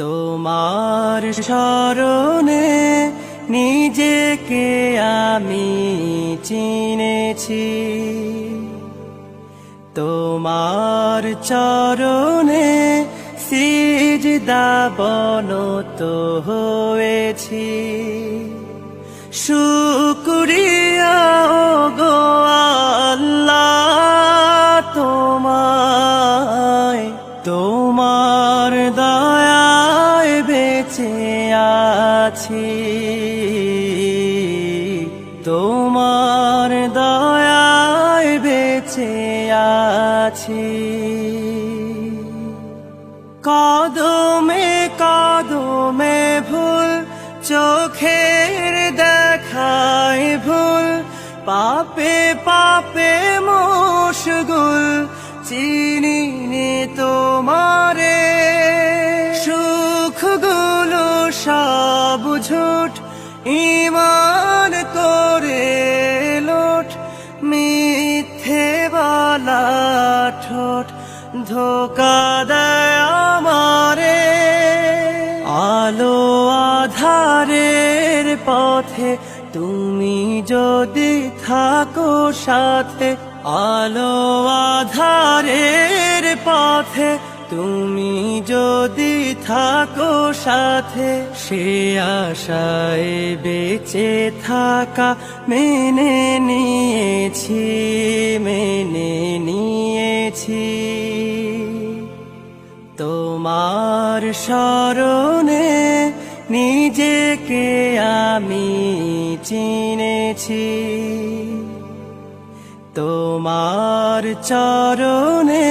তোমার স্মরণে নিজেকে আমি চিনেছি। তোমার চরণে সিজদা বনত হয়েছি। শুকুরিয়া গো আছি। তোমার দয়ায় বেঁচে আছি। কদমে কদমে ভুল, চোখের দেখায় ভুল, পাপে পাপে মশগুল চিনি তোমারে। সুখগুলো সব ঝুট ইমান করে লোট, মিথ্যে বলা ঠোঁট, ধোকা দেয় আমারে। আলো আধারের পথে তুমি যদি থাকো সাথে, আলো আধারের পথে তুমি যদি থাকো সাথে, সে আশায় বেঁচে থাকা মেনে নিয়েছি মেনে নিয়েছি। তোমার স্মরণে নিজেকে আমি চিনেছি। তোমার চরণে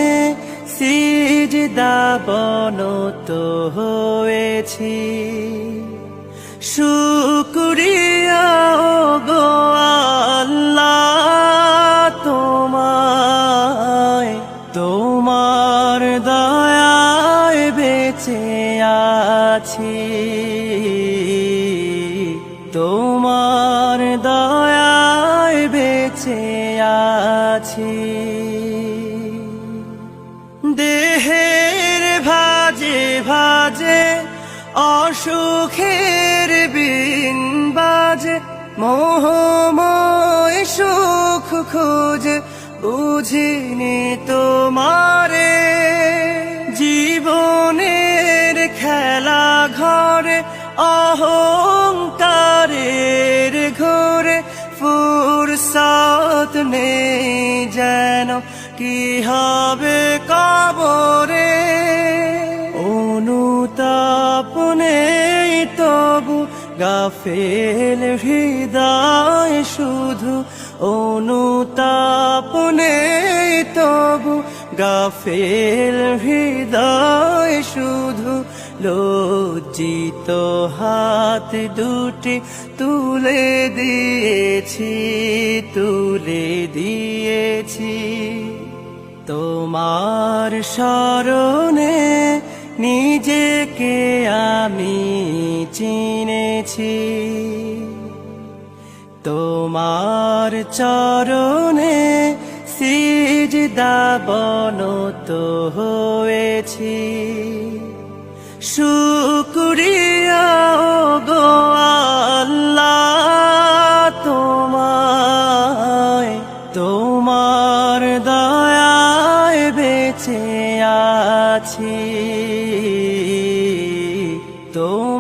সিজদা বনত হয়েছি। শুক্রিয়া দেহের ভাজে ভাজে, অসুখের বিন বাজে, মোহময় সুখ খোঁজে, বুঝিনি তোমারে। জীবনের খেলা ঘরে, অহংকারের ঘরে, ফুরসাত নেই যেন, কি হবে কবরে গাফেল হৃদয় শুধু অনুতাপ নেই তবু গাফেল হৃদয় শুধু লজ্জিত হাত দুটি তুলে দিয়েছি তুলে দিয়েছি। তোমার স্মরণে নিজেকে আমি চিনেছি। তোমার চরণে সিজদা বনত হয়েছি। শুক্রিয়া গো আল্লাহ তোমায়, তোমার দয়ায় বেঁচে আছি। তোমার দয়া